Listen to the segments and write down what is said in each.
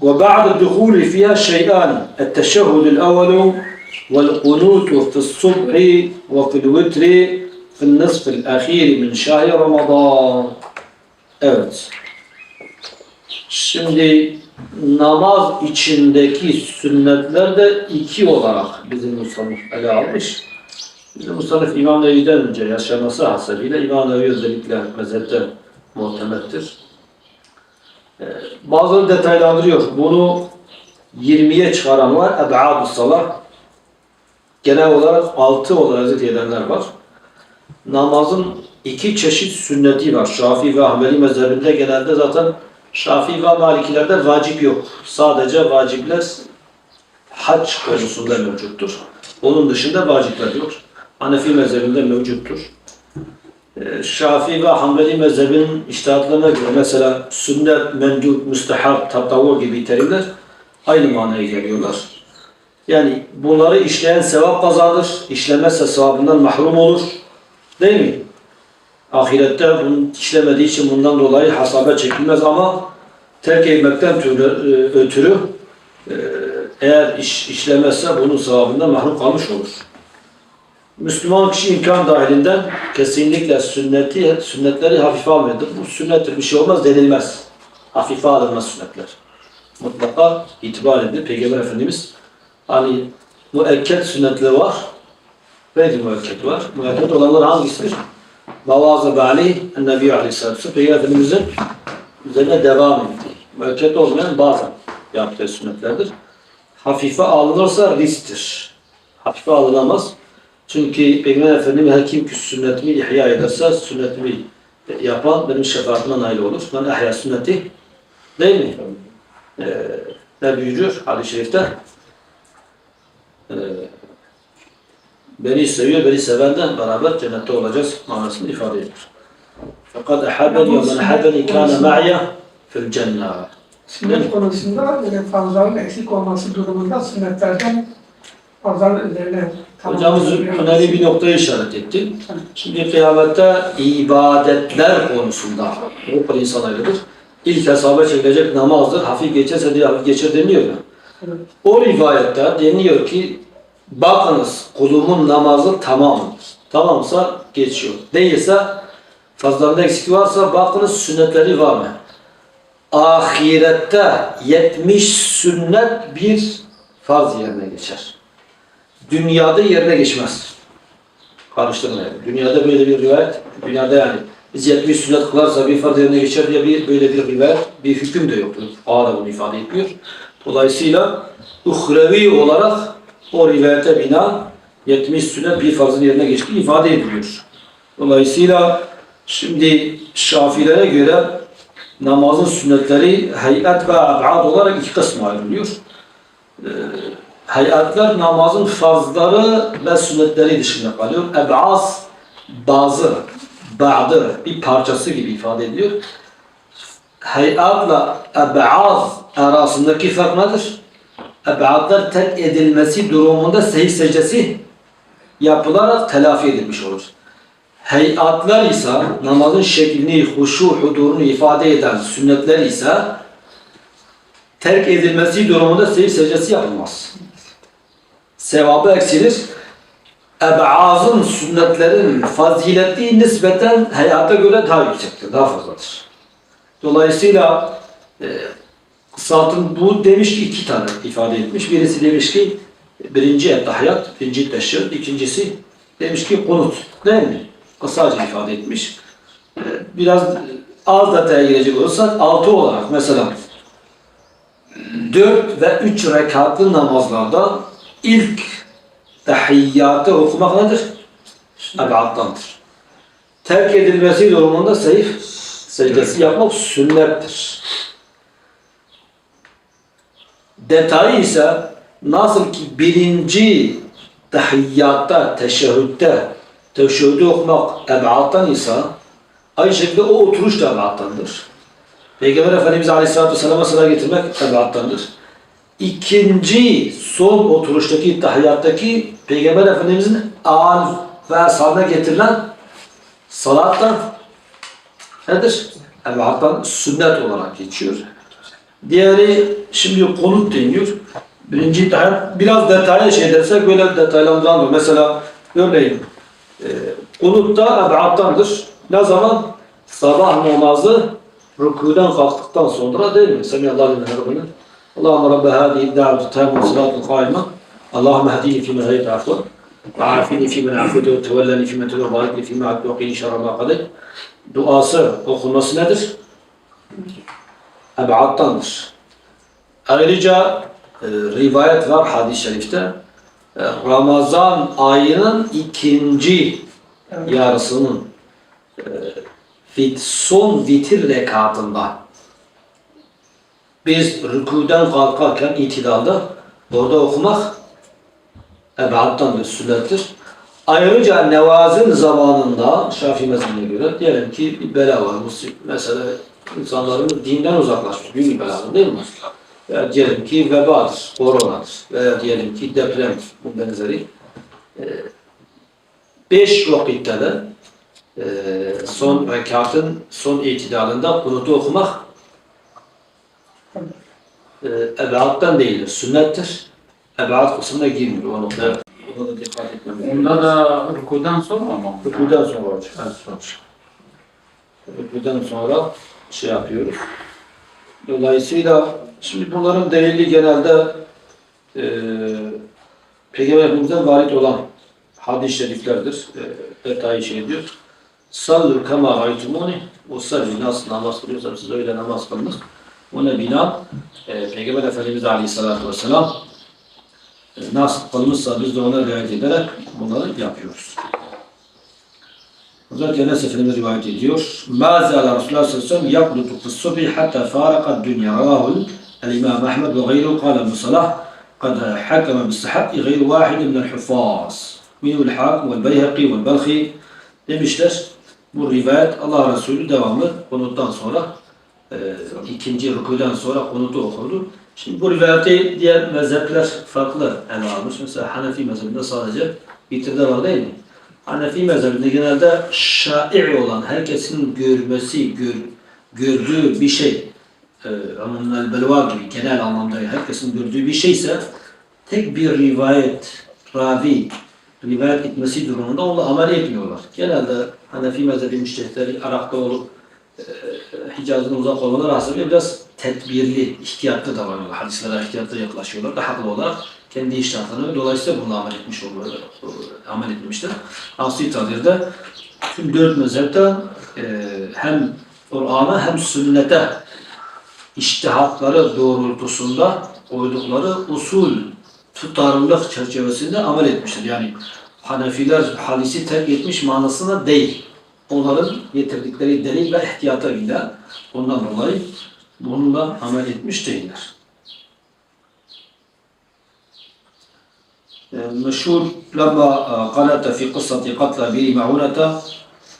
وبعد الدخول فيها شيئان التشهد الأول والقنوت في الصبح وفي الوتر في النصف الأخير من شهر رمضان Evet. Şimdi namaz içindeki sünnetler de iki olarak bizim Musannif ele almış. Bizim Musannif İmam Nevi'den önce yaşaması hasebiyle İmam Nevi özellikle mezhepte muhtemettir. Bazıları detaylandırıyor. Bunu 20'ye çıkaran var. Eb'ad-ı salah. Genel olarak 6 olarak zikredenler var. Namazın iki çeşit sünneti var. Şafii ve Ahmedi mezhebinde genelde zaten Şafii ve Malikilerde vacip yok. Sadece vacipler hac konusunda mevcuttur. Onun dışında vacipler yok. Hanefi mezhebinde mevcuttur. Ee, Şafii ve Hanbeli mezhebinin iştihatlarına göre mesela sünnet, mendub, müstehab, tatavur gibi terimler aynı manaya geliyorlar. Yani bunları işleyen sevap kazanır, işlemezse sevabından mahrum olur. Değil mi? Ahirette bunu işlemediği için bundan dolayı hasabe çekilmez ama terk etmekten e, ötürü e, eğer iş, işlemezse bunun sevabından mahrum kalmış olur. Müslüman kişi imkan dahilinden kesinlikle sünneti, sünnetleri hafife almalıdır. Bu sünnettir, bir şey olmaz denilmez. Hafife alınmaz sünnetler. Mutlaka itibar edilir. Peygamber Efendimiz hani müekket sünnetleri var. Belki müekket var. Müekket olanlar hangisidir? Mavaza Ali, Nebi Aleyhisselatü Peygamber Efendimiz'in üzerine devam ettiği. Müekket olmayan bazen yaptığı sünnetlerdir. Hafife alınırsa risktir. Hafife alınamaz. Çünkü Peygamber Efendimiz her kim ki sünnetimi ihya ederse sünnetimi yapan benim şefaatime nail olur. Ben ihya sünneti değil mi? Ee, ne buyuruyor hadis-i şerifte? Ee, beni seviyor, beni sevenden beraber cennette olacağız manasını ifade ediyor. Fakat ehabeni ve men ehabeni kâne ma'ya fil cennet. Sünnet konusunda böyle fazlalık eksik olması durumunda sünnetlerden fazlalık üzerine Hocamız önemli bir noktaya işaret etti. Şimdi kıyamette ibadetler konusunda o insan ayrıdır. İlk hesaba çekilecek namazdır. Hafif geçerse diye hafif geçer deniyor ya. O rivayette deniyor ki bakınız kulumun namazı tamam. Tamamsa geçiyor. Değilse fazlalarında eksik varsa bakınız sünnetleri var mı? Ahirette 70 sünnet bir farz yerine geçer. Dünyada yerine geçmez. Karıştırmayalım. Dünyada böyle bir rivayet, dünyada yani biz 70 sünnet kılarsa bir farz yerine geçer diye bir, böyle bir rivayet, bir hüküm de yoktur. Da bunu ifade etmiyor. Dolayısıyla uhrevi olarak o rivayete bina 70 sünnet bir farzın yerine geçtiği ifade ediliyor. Dolayısıyla şimdi Şafilere göre namazın sünnetleri hayat ve abad olarak iki kısma ayrılıyor. Ee, hayatlar namazın farzları ve sünnetleri dışında kalıyor. Eb'az bazı, ba'dı bir parçası gibi ifade ediliyor. Hayatla eb'az arasındaki fark nedir? Eb'adlar terk edilmesi durumunda sehih secdesi yapılarak telafi edilmiş olur. Hayatlar ise namazın şeklini, huşu, hudurunu ifade eden sünnetler ise terk edilmesi durumunda seyir secdesi yapılmaz. Sevabı eksilir. Eb'azın sünnetlerin fazileti nispeten hayata göre daha yüksektir, daha fazladır. Dolayısıyla e, Kısaltın bu demiş ki iki tane ifade etmiş. Birisi demiş ki birinci ettahiyat, birinci teşhir, ikincisi demiş ki kunut. Değil mi? Kısaca ifade etmiş. Ee, Biraz az detaya girecek olursak altı olarak mesela dört ve üç rekatlı namazlarda ilk tahiyyatı okumak nedir? Ebaddandır. Terk edilmesi durumunda seyif secdesi yapmak sünnettir. Detayı ise nasıl ki birinci tahiyyatta, teşehhütte, teşehhüdü okumak eb'attan ise aynı şekilde o oturuş da eb'attandır. Peygamber Efendimiz Aleyhisselatü Vesselam'a sıra getirmek eb'attandır. İkinci son oturuştaki, tahiyyattaki Peygamber Efendimiz'in an ve ashabına getirilen salattan nedir? Eb'attan sünnet olarak geçiyor. Diğeri şimdi konut deniyor. Birinci daha biraz detaylı şey dersek böyle detaylandırılır. Mesela örneğin e, konut da eb'attandır. Ne zaman? Sabah namazı rükudan kalktıktan sonra değil mi? Semiyallahu limen salâtul kâime. Allahümme hedîni fîmen hedîte afwa. Ve afini fîmen afwete ve tevelleni fîmen tevelleni ve barik li fîmen akli ve qini şerre mâ kadek. Duası okunması nedir? Eb'attandır. Ayrıca e, rivayet var hadis-i şerifte. E, Ramazan ayının ikinci Evet. yarısının e, fit, son vitir rekatında biz rükûden kalkarken itidalda orada okumak ebaddandır, sünnettir. Ayrıca nevazil zamanında Şafii mezhebine göre diyelim ki bir bela var. Mesela insanlarımız dinden uzaklaşmış. Büyük bir bela değil mi? Veya diyelim ki vebadır, koronadır veya diyelim ki depremdir, bu benzeri. Ee, beş vakitte de e, son rekatın son itidalında kunutu okumak ebaattan değildir, sünnettir. Ebaat kısmına girmiyor o noktaya. Ona da dikkat etmemiz Onda da rükudan sonra mı? Rükudan sonra olacak. Evet, sonra. Rükudan sonra şey yapıyoruz. Dolayısıyla şimdi bunların delili genelde e, Peygamber Efendimiz'den varit olan hadis-i şeriflerdir. E, detayı şey diyor. Sallu kema raytumuni o salli nasıl namaz kılıyorsanız siz öyle namaz kılınız. Ona bina e, Peygamber Efendimiz Aleyhisselatü Vesselam e, nasıl kılmışsa biz de ona riayet ederek bunları yapıyoruz. Zaten Enes Efendimiz rivayet ediyor. مَا زَالَ رَسُولُ اللّٰهِ صَلَّى اللّٰهِ يَقْلُطُ فِي الصُّبْحِ حَتَّى فَارَقَ الدُّنْيَا رَوَاهُ الإمام أحمد وغيره قال ابن قد حكم بالصحة غير واحد من الحفاظ منه الحاكم والبيهقي والبلخي demişler. Bu rivayet Allah Resulü devamlı konuttan sonra e, ikinci rükudan sonra konutu okurdu. Şimdi bu rivayeti diğer mezhepler farklı ele almış. Mesela Hanefi mezhebinde sadece bitirde var değil mi? Hanefi mezhebinde genelde şai olan, herkesin görmesi, gör, gördüğü bir şey, e, Amunel belva gibi genel anlamda herkesin gördüğü bir şeyse tek bir rivayet, ravi rivayet etmesi durumunda onunla amel etmiyorlar. Genelde Hanefi mezhebi müştehitleri Irak'ta olup Hicaz'ın uzak olmaları hasebiyle biraz tedbirli, ihtiyatlı davranıyorlar. Hadislere ihtiyatlı yaklaşıyorlar da haklı olarak kendi iştahatlarını dolayısıyla bununla amel etmiş oluyor, amel etmişler. Asli takdirde tüm dört mezhepten e, hem Kur'an'a hem sünnete iştihatları doğrultusunda koydukları usul tutarlılık çerçevesinde amel etmiştir. Yani Hanefiler hadisi terk etmiş manasına değil Onların getirdikleri delil ve ihtiyata bile ondan dolayı bununla amel etmiş değiller. مشهور لما قنت في قصة قتل بير معونة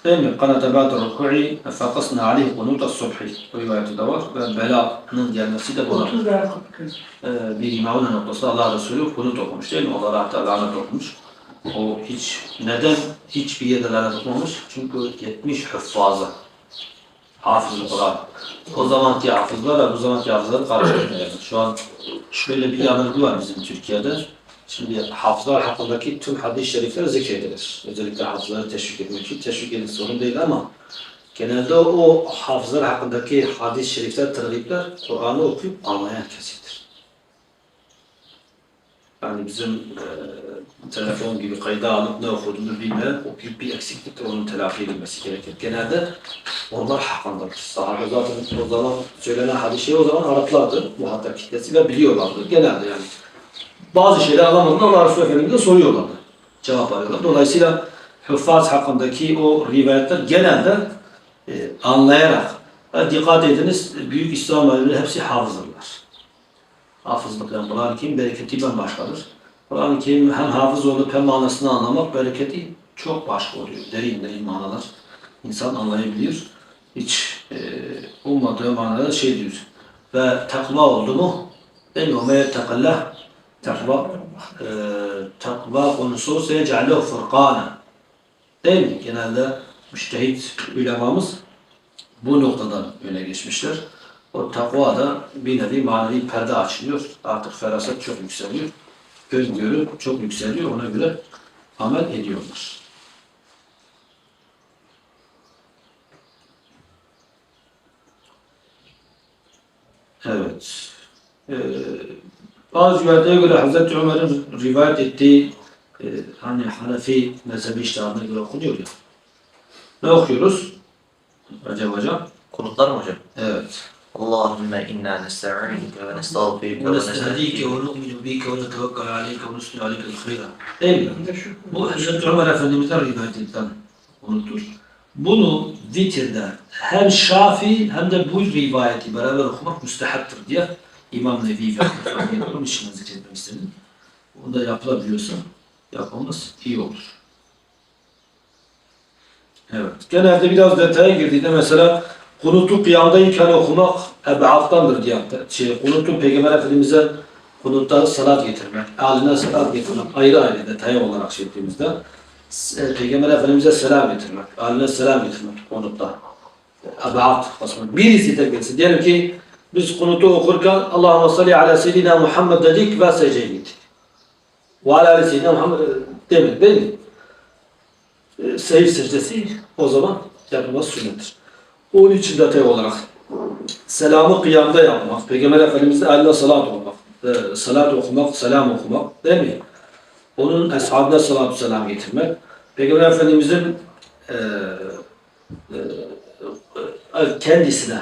değil mi? Kanata ba'da ruku'i fakasna aleyhi kunuta subhi rivayeti de var ve belanın gelmesi de buna 30 veya 40 e, bir imamın noktasında Allah Resulü kunut okumuş değil mi? Allah hatta lanet okumuş. O hiç, neden hiçbir yerde lanet okumamış? Çünkü 70 hüffazı. Hafız Kur'an. O zamanki hafızlarla bu zamanki hafızları karıştırmayalım. Şu an şöyle bir yanılgı var bizim Türkiye'de. Şimdi hafızlar hakkındaki tüm hadis-i şerifler zikredilir. Özellikle hafızları teşvik etmek için teşvik edilmesi sorun değil ama genelde o hafızlar hakkındaki hadis-i şerifler, tergipler Kur'an'ı okuyup anlayan kesimdir. Yani bizim e, telefon gibi kayda alıp ne okuduğunu bilmeyen o büyük bir eksikliktir. Onun telafi edilmesi gerekir. Genelde onlar hakkındadır. Sahabe zaten o zaman söylenen hadis şey o zaman Araplardır. Muhatap kitlesi ve biliyorlardı. Genelde yani. Bazı şeyler anlamadığında Allah Resulü Efendimiz'e soruyorlardı. Cevap arıyorlar. Dolayısıyla hüffaz hakkındaki o rivayetler genelde e, anlayarak dikkat ediniz büyük İslam alimleri hepsi hafızdırlar. Hafızlık yani Kur'an-ı Kerim bereketi bambaşkadır. Kur'an-ı Kerim hem hafız olup hem manasını anlamak bereketi çok başka oluyor. Derin derin manalar insan anlayabiliyor. Hiç e, ummadığı manada şey diyor. Ve takva oldu mu? Değil mi? Ömer tekallah takva e, takva konusu seyecalehu fırkana. Değil mi? Genelde müştehit ulemamız bu noktadan öne geçmişler. O takva da bir nevi manevi perde açılıyor. Artık feraset çok yükseliyor. Göz görü çok yükseliyor. Ona göre amel ediyorlar. Evet. Ee, bazı rivayetlere göre Hazreti Ömer'in rivayet ettiği e, hani Hanefi mezhebi iştihadına göre okunuyor ya. Ne okuyoruz? Recep Hocam. Konutlar mı hocam? Evet. Allahümme inna nesta'inke ve nestağfirke ve nesta'dike ve nu'minu bike ve netevekkal ve nusnu aleykel hayra. Değil mi? Bu Hazreti Ömer Efendimiz'den rivayet edilen konudur. Bunu vitirde hem Şafi hem de bu rivayeti beraber okumak müstehaptır diye İmam Nevi ve onun için zikretmek istedim. Bunu da yapılabiliyorsa yapmamız iyi olur. Evet. Genelde biraz detaya girdiğinde mesela kunutu kıyamdayken okumak ebattandır diye. Şey, kunutu Peygamber Efendimiz'e kunutta salat getirmek, haline salat getirmek ayrı ayrı detay olarak şey ettiğimizde e, Peygamber Efendimiz'e selam getirmek, haline selam getirmek kunutta. Ebat kısmı. Birisi de birisi. Diyelim ki biz kunutu okurken Allahümme salli ala seyyidina Muhammed dedik ve secdeye gittik. Ve ala seyyidina Muhammed demek değil mi? E, Seyir secdesi o zaman yapılması sünnettir. Onun için detay olarak selamı kıyamda yapmak, Peygamber Efendimiz'e eline salat okumak, e, salat okumak, selam okumak değil mi? Onun eshabına salatü selam getirmek, Peygamber Efendimiz'in e, e, e, kendisine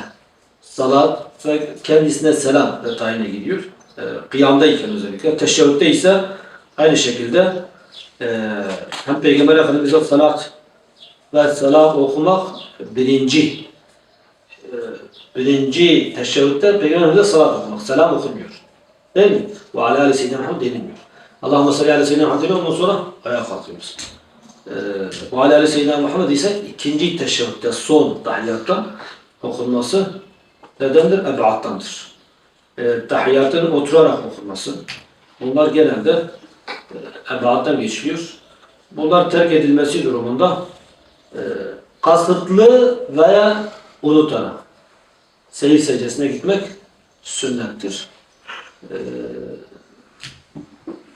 salat ve kendisine selam detayına gidiyor. E, kıyamdayken özellikle. Teşebbütte ise aynı şekilde e, hem Peygamber Efendimiz'e salat ve selam okumak birinci birinci teşebbütte Peygamber Efendimiz'e salat okumak. Selam okunmuyor. Değil mi? Ve ala ali seyyidina Muhammed denilmiyor. Allahümme salli ala seyyidina Muhammed ondan sonra ayağa kalkıyoruz. Ee, ve ala ali seyyidina Muhammed ise ikinci teşebbütte son tahiyyatta okunması nedendir? Ebattandır. Ee, tahiyyatın oturarak okunması. Bunlar genelde e, ebattan geçiyor. Bunlar terk edilmesi durumunda e, kasıtlı veya unutarak seyir secdesine gitmek sünnettir. Ee,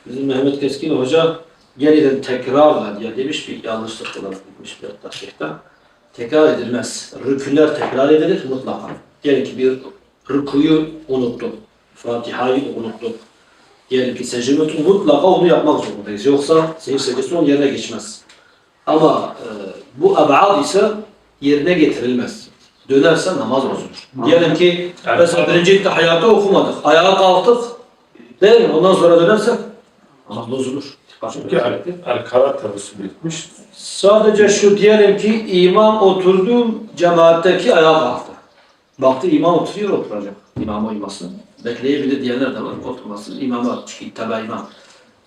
bizim Mehmet Keskin Hoca yeniden tekrarla diye demiş bir yanlışlık olarak bir tahkikta. Tekrar edilmez. Rükünler tekrar edilir mutlaka. Diyelim ki bir rükuyu unuttuk. Fatiha'yı unuttuk. Diyelim ki secde. Mutlaka onu yapmak zorundayız. Yoksa seyir secdesi onun yerine geçmez. Ama e, bu abad ise yerine getirilmez. Dönerse namaz bozulur. Diyelim ki mesela birinci hayatı okumadık. Ayağa kalktık. Değil mi? Ondan sonra dönersek namaz bozulur. Çünkü el, el karar tevessül etmiş. Sadece şu diyelim ki imam oturdu, cemaatteki ayağa kalktı. Baktı imam oturuyor oturacak. İmama uymasın. Bekleyebilir diyenler de var. Oturmasın. İmama tebe imam.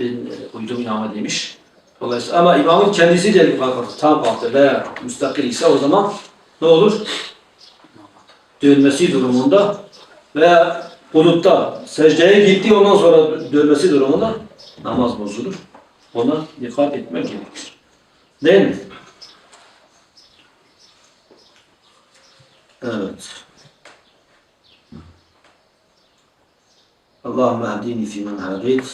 Ben e, uydum imama demiş. Dolayısıyla ama imamın kendisi diyelim kalktı. Tam kalktı veya müstakil ise o zaman ne olur? Dönmesi durumunda veya hudutta secdeye gitti ondan sonra dönmesi durumunda namaz bozulur. Ona dikkat etmek gerekir. Değil mi? Evet. Allahümme hadini fi men hadid.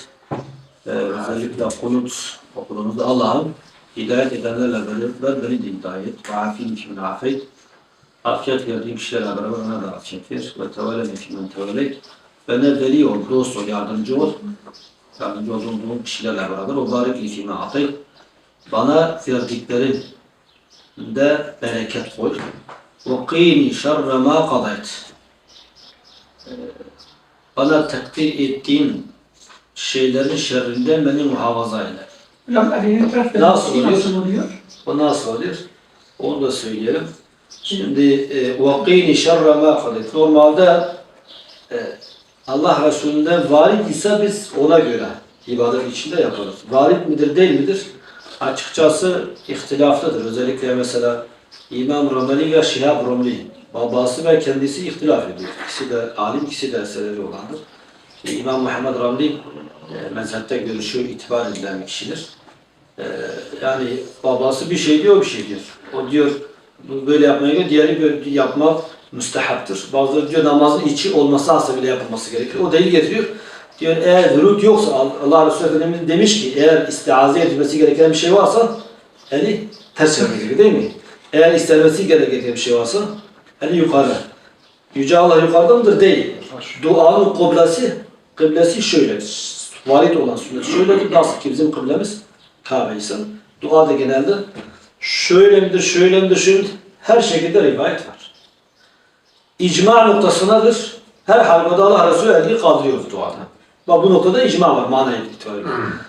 Ee, özellikle kunut okulumuzda Allah'ım hidayet edenlerle beraber beni de hidayet et. Ve afini fi men afeyt. Afiyet verdiğin kişilerle beraber ona da afiyet ver. Ve tevelleni fi men tevelleyt. Bana veli ol, dost ol, yardımcı ol. Yardımcı olduğum kişilerle beraber o barik li fi men ateyt. Bana verdiklerin de bereket koy. Ve qini şerre ma kadayt. Ee, Bana takdir ettiğin şeylerin şerrinden beni muhafaza eyle. Nasıl oluyor? O nasıl oluyor? Onu da söyleyelim. Şimdi e, وَقِينِ شَرَّ مَا قَدَيْتِ Normalde e, Allah Resulü'nden varit ise biz ona göre ibadet içinde yaparız. Varit midir değil midir? Açıkçası ihtilaflıdır. Özellikle mesela İmam Ramli ve Şihab Ramli babası ve kendisi ihtilaf ediyor. İkisi de alim, ikisi de eserleri olandır. İşte İmam Muhammed Ramli e, mezhepte görüşü itibar edilen bir kişidir. Ee, yani babası bir şey diyor, bir şey diyor. O diyor bu böyle yapmaya göre diğeri böyle yapmak müstehaptır. Bazıları diyor namazın içi olması hasebiyle yapılması gerekiyor. O delil getiriyor. Diyor eğer vürut yoksa Allah Resulü Efendimiz demiş ki eğer istiaze edilmesi gereken bir şey varsa eli ters gerekiyor değil mi? Eğer istenmesi gereken bir şey varsa eli yukarı. Yüce Allah yukarıda mıdır? Değil. Duanın kıblesi, kıblesi şöyledir. Varit olan sünnet şöyledir. Nasıl ki bizim kıblemiz Kabe. Dua da genelde şöyle midir, şöyle midir, şöyle midir? Her şekilde rivayet var. İcma noktasındadır. Her halkada Allah Resulü elini kaldırıyor duada. Bak bu noktada icma var manayı itibariyle.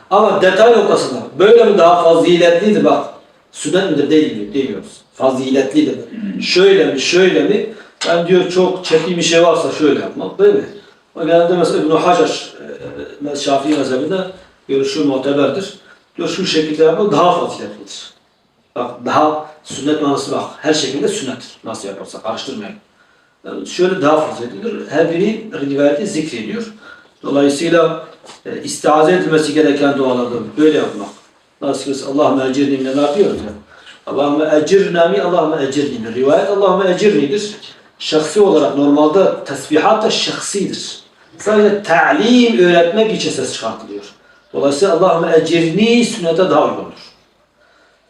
Ama detay noktasında böyle mi daha faziletlidir bak. Sünnet midir değil mi demiyoruz. Faziletlidir. Şöyle mi şöyle mi ben diyor çok çetin bir şey varsa şöyle yapmak değil mi? O genelde mesela İbn-i Hacer e, Şafii mezhebinde görüşü muteberdir. Diyor şu şekilde yapmak daha faziletlidir. Bak daha sünnet manası bak. Her şekilde sünnet. Nasıl yaparsak karıştırmayalım. Yani şöyle daha faziletlidir. Her biri rivayeti zikrediyor. Dolayısıyla e, istiaze edilmesi gereken dualarda böyle yapmak. Nasıl ki Allahümme ecirni ne yapıyoruz ya? Allahümme ecirna mi, Allahümme ecirni? Rivayet Allahümme ecirnidir. Şahsi olarak normalde tesbihat da şahsidir. Sadece ta'lim öğretmek için ses çıkartılıyor. Dolayısıyla Allahümme ecirni sünnete daha uygundur.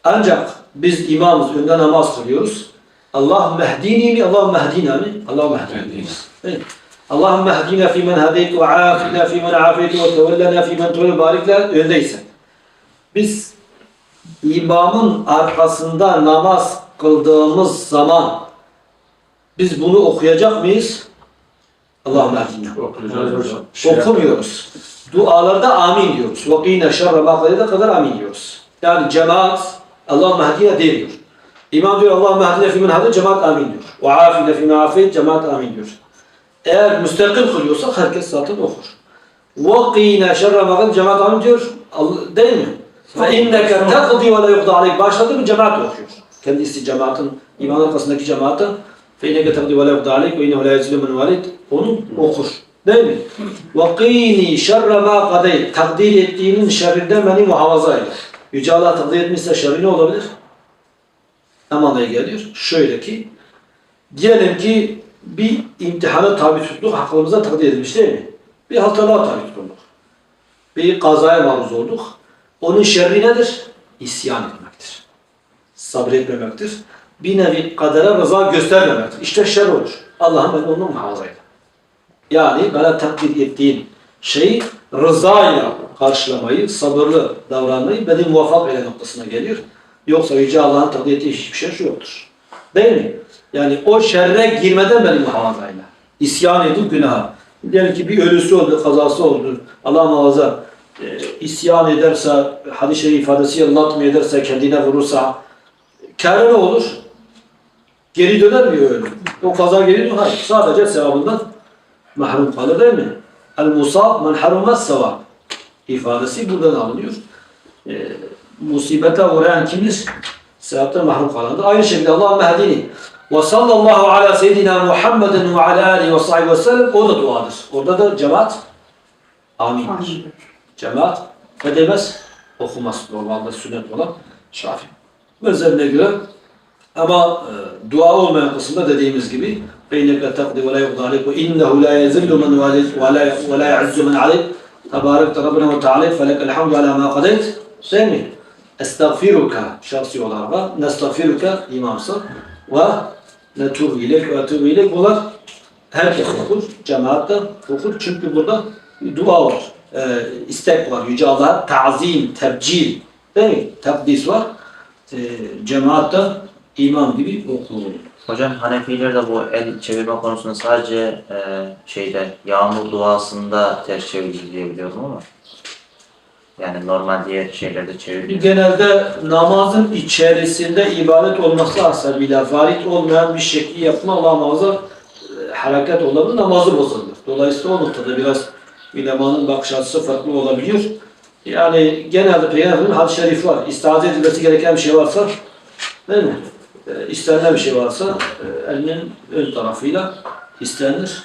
Ancak biz imamız, önde namaz kılıyoruz. Allah mehdini mi? Allah mehdina mi? Allah mehdini. Allah mehdina fi men hadeyt ve afina fi men afiyet ve tevellena fi men tevellena barikler öndeyse. Biz imamın arkasında namaz kıldığımız zaman biz bunu okuyacak mıyız? Allah mehdina. Şey Okumuyoruz. Dualarda amin diyoruz. Vakine şerre makadede kadar amin diyoruz. Yani cemaat Allah mahdiye değil diyor. İmam diyor Allah mahdine fi men cemaat amin diyor. Ve afine fi afiyet cemaat amin diyor. Eğer müstakim kılıyorsak herkes zaten okur. Ve kîne şerre mâgın cemaat amin diyor. Değil mi? Ve inneke tekdi ve la yukda aleyk. Başladı mı cemaat okuyor. Kendisi cemaatin, iman arkasındaki cemaatin fe inneke tekdi ve la yukda aleyk ve innehu la yezilü min valid. Onu okur. Değil mi? Ve kîni şerre mâ kadeyt. Takdir ettiğinin şerrinden beni muhafaza eyler. Yüce Allah takdir etmişse şerri ne olabilir? Ne manaya geliyor? Şöyle ki, diyelim ki bir imtihana tabi tuttuk, hakkımıza takdir edilmiş değil mi? Bir hatalığa tabi tutulduk. Bir kazaya maruz olduk. Onun şerri nedir? İsyan etmektir. Sabretmemektir. Bir nevi kadere rıza göstermemektir. İşte şer olur. Allah'ım ben onu muhafaza. Yani bana takdir ettiğin şeyi rızayla karşılamayı, sabırlı davranmayı beni muvaffak eyle noktasına geliyor. Yoksa Yüce Allah'ın takdir hiçbir şey şu yoktur. Değil mi? Yani o şerre girmeden beni muhafaza eyle. İsyan edip günaha. Diyelim ki bir ölüsü oldu, kazası oldu. Allah muhafaza e, isyan ederse, hadis-i şerif ifadesiyle latm ederse, kendine vurursa kârı ne olur? Geri döner mi öyle? O kaza geri döner. Hayır. Sadece sevabından mahrum kalır değil mi? El-musab men harumaz sevap ifadesi buradan alınıyor. E, musibete uğrayan kimdir? Sevaptan mahrum kalandır. Aynı şekilde Allahümme hedini ve sallallahu ala seyyidina Muhammedin ve ala alihi ve sahibi ve sellem o da duadır. Orada da cemaat amindir. Amin. Cemaat ne demez? Okumaz. Normalde sünnet olan şafi. Mezhebine göre ama e, dua olmayan kısımda dediğimiz gibi beyneke takdi ve la yugda aleyk ve innehu la yezillu men valid ve la, ya'izzu men aleyk tebarek Rabbena ve Teala felekel hamdu ala ma kadeyt değil mi? Estağfiruka şahsi olarak. Nestağfiruka imamsa ve netubu ve etubu ilek herkes okur. Cemaat de okur. Çünkü burada dua var. E, istek var. Yüce Allah'a ta'zim, tebcil değil mi? Takdis var. E, cemaat de imam gibi okur. Hocam Hanefiler de bu el çevirme konusunda sadece e, şeyde yağmur duasında ters çevirilir diye biliyorum ama yani normal diğer şeylerde çevriliyor. Genelde namazın içerisinde ibadet olması hasebiyle varit olmayan bir şekli yapma Allah muhafaza e, hareket olabilir, namazı bozulur. Dolayısıyla o noktada biraz ulemanın bakış açısı farklı olabiliyor. Yani genelde Peygamber'in hadis-i şerifi var. İstiaze edilmesi gereken bir şey varsa değil mi? E, istenilen bir şey varsa e, elinin ön tarafıyla istenir.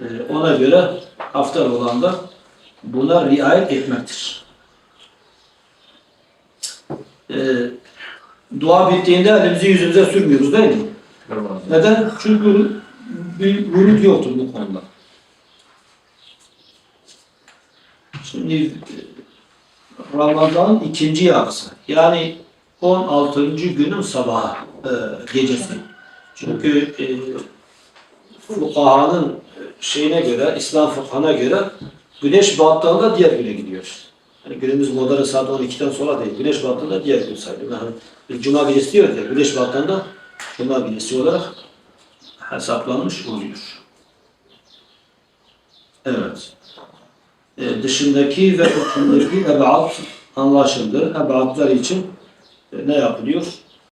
E, ona göre haftal olan da buna riayet etmektir. e, dua bittiğinde elimizi yüzümüze sürmüyoruz değil mi? Neden? Çünkü bir vurut yoktur bu konuda. Şimdi e, Ramazan'ın ikinci yarısı. Yani 16. günün sabahı, e, gecesi. Çünkü e, fukahanın şeyine göre, İslam fıkhına göre güneş battığında diğer güne gidiyor. Yani günümüz modern saat 12'den sonra değil. Güneş battığında diğer gün sayılıyor. Yani cuma gecesi diyoruz ya, güneş battığında cuma gecesi olarak hesaplanmış oluyor. Evet. E, dışındaki ve içindeki ebaat anlaşıldı. Ebaatlar için ne yapılıyor?